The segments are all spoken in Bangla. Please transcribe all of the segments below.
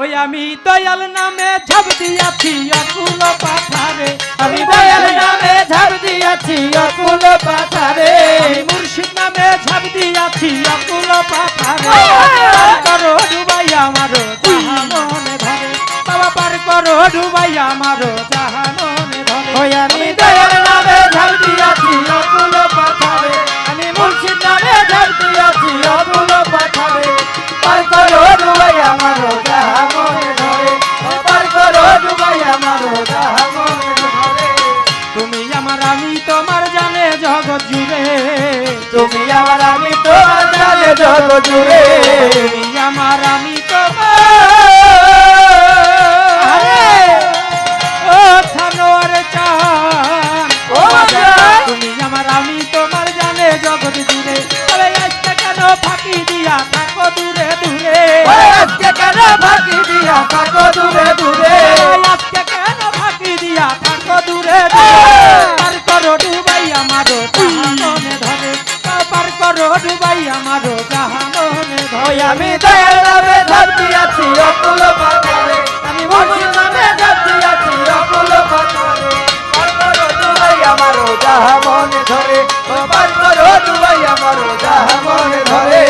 ওই আমি দয়াল নামে ঝাপ দিয়াছি, অকুল পাথারে। আমি দয়াল নামে ঝাপ দিয়াছি, অকুল পাথারে। মুর্শিদ নামে ঝাপ দিয়াছি, অকুল পাথারে। করো ডুবাই আমারো মনে ধরে। বাবা, পার করো ডুবাই আমারো আমি তোমার জানে জগৎ জুড়ে। তুমি আমার আমি তোমার জানে জগ জুড়ে। তুমি আমার আমি তোমার। ও ছানোয়ার চান ও তুমি আমার আমি তোমার জানে জগৎ জুড়ে। আরে আজকে কেন ফাঁকি দিয়া থাকো দূরে দূরে? আজকে কেন ফাঁকি দিয়া থাকো দূরে দূরে? আজকে কেন ফাঁকি দিয়া থাকো দূরে দূরে? ডুবাই আমারও জাহাননে ওই ধরে আমি দয়াল নামে ঝাঁপ দিয়াছি অকুল পাথারে আমি মুর্শিদ নামে ঝাঁপ দিয়াছি অকুল পাথারে পার ডুবাই আমারও যাহা মনে ধরে। পার করো ডুবাই আমারও যাহা মনে ধরে।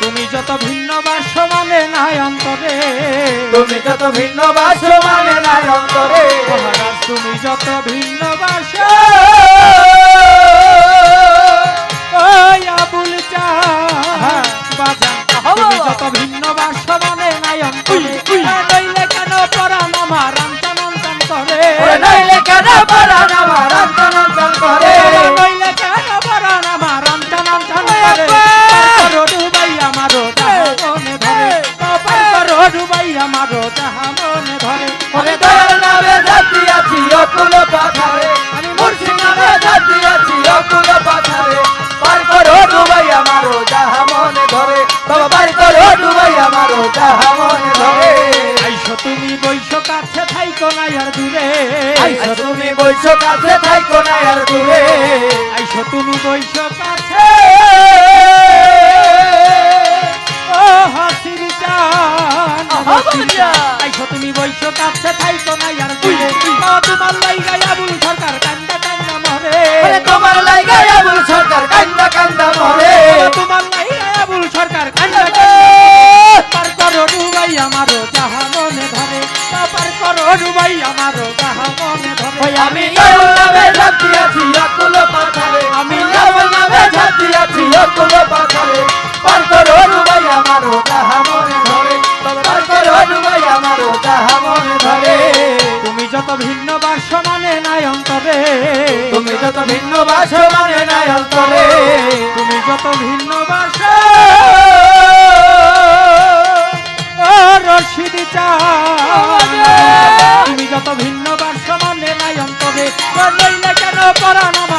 তুমি যত ভিন্ন বাস মানে নাই অন্তরে। তুমি যত ভিন্ন বাস মানে নাই অন্তরে। মহারাজ তুমি যত ভিন্ন বাস ডুবাই আমারও যাহা মনে ধরে। ওরে দয়াল নামে ঝাঁপ দিয়াছি অকুল পাথারে। আমি মুর্শিদ নামে ঝাঁপ দিয়াছি অকুল পাথারে। পার করো ডুবাই আমারও যাহা মনে ধরে। বাবা পার করো ডুবাই আমারও যাহা মনে ধরে। আইসো তুমি বৈশ কাছে থাইকো না আর দূরে। আইসো তুমি বৈশ কাছে থাইকো না আর দূরে। আইসো তুমি বৈশ আমি দয়াল নামে ঝাঁপ দিয়াছি অকুল পাথারে। আমি দয়াল নামে ঝাঁপ দিয়াছি অকুল পাথারে। পার করো ডুবাই আমারও যাহা মনে ধরে। পার করো ডুবাই আমারও যাহা মনে ধরে। তুমি যত ভিন্ন বাস মানে নাই অন্তরে। তুমি যত ভিন্ন বাস মানে নাই অন্তরে। তুমি যত ভিন্ন কেন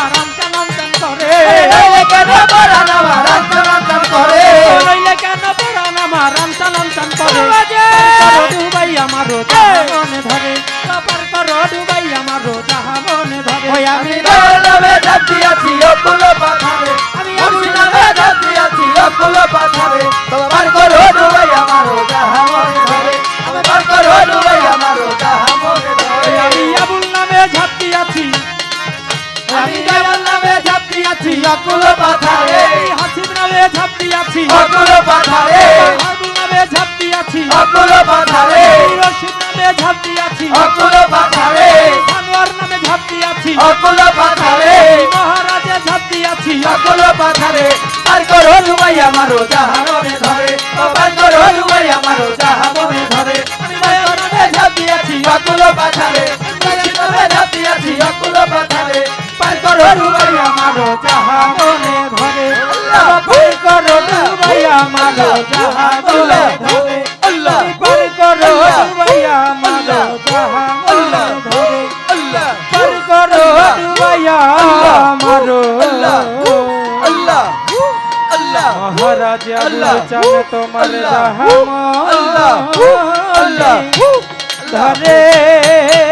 অকুল পাথারে। হাসিম নামে ঝাঁপ দিয়াছি অকুল পাথারে। আবুল নামে ঝাঁপ দিয়াছি অকুল পাথারে। রশিদ নামে ঝাঁপ দিয়াছি অকুল পাথারে। আনোয়ার নামে ঝাপটি আছি। অকুল পাথারে। মহারাজে ঝাঁপ দিয়াছি অকুল পাথারে। আর করো ডুবাই আমারও যাহা করো ডুবাই আমারো যাহা মনে ধরে। আল্লাহ। পার করো আল্লাহ। ডুবাই যাহা ধরে। আল্লাহ। পার করো ডুবাই আমারো আল্লাহ। আল্লাহ। আল্লাহ। মহারাজ আল্লাহ। চান তোমার রাহম আল্লাহ। আল্লাহ। ধরে।